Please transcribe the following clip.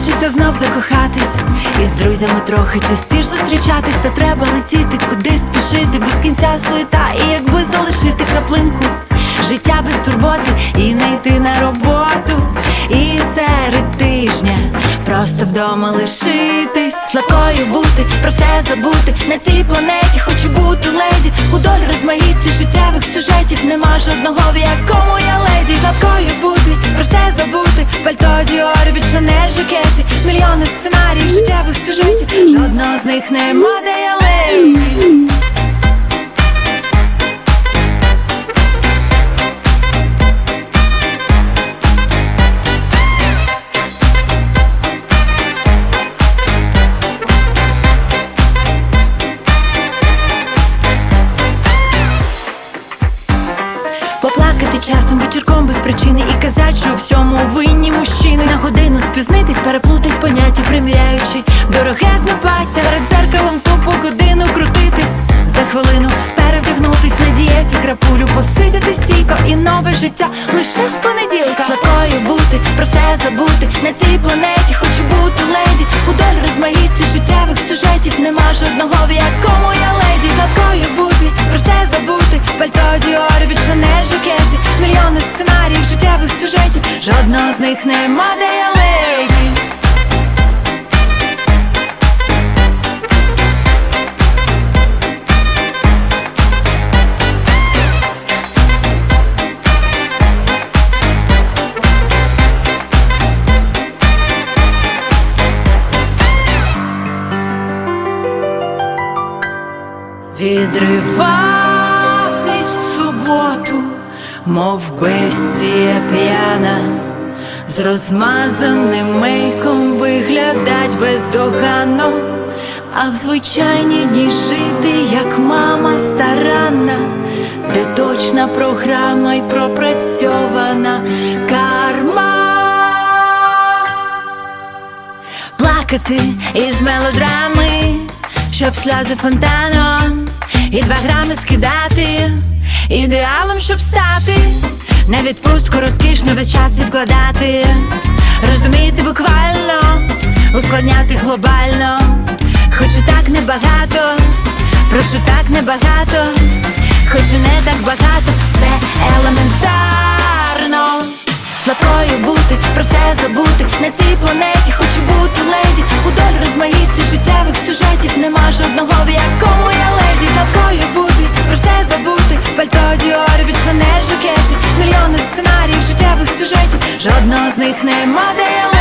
хочеться знов закохатись. І з друзями трохи частіш зустрічатись. Та треба летіти, кудись спішити. Без кінця суета, і якби залишити краплинку Життя без турботи. І не йти на роботу. І серед тижня просто вдома лишитись. Слабкою бути, про все забути. На цій планеті хочу бути леді. У долі розмаїтті життєвих сюжетів. Нема жодного, в якому я леді. Слабкою бути, про все забути. Пальто Діор від Шанель жакеті Жодного з них нема, де я часом вечірком без причини. І казать, що всьому винні мужчини. На годину спізнитись, переплутать поняття, приміряючи. Дорогезне плаття Перед зеркалом тупо годину крутитись. За хвилину перевдягнутись на дієті крапулю Посидіти стійко. І нове життя лише з понеділка. Слабкою бути, про все забути. На цій планеті хочу бути леді. У долі розмаїтті життєвих сюжетів. Нема жодного, в якому я леді. Слабкою бути, Жодного з них нема, де леді. Відриватись в суботу, мов бестія п'яна, з розмазаним мейком виглядать бездоганно, а в звичайні дні жити, як мама старанна, де точна програма й пропрацьована карма. Плакати із мелодрами, щоб сльози фонтаном, і два грами скидати, ідеалом, щоб стати, на відпустку розкішно весь час відкладати, розуміти буквально, ускладняти глобально, хочу так небагато, прошу так небагато, хочу не так багато, це елементарно. Слабкою бути, про все забути. На цій планеті хочу бути леді. У долі життєвих сюжетів Нема жодного, Жодного з них нема, де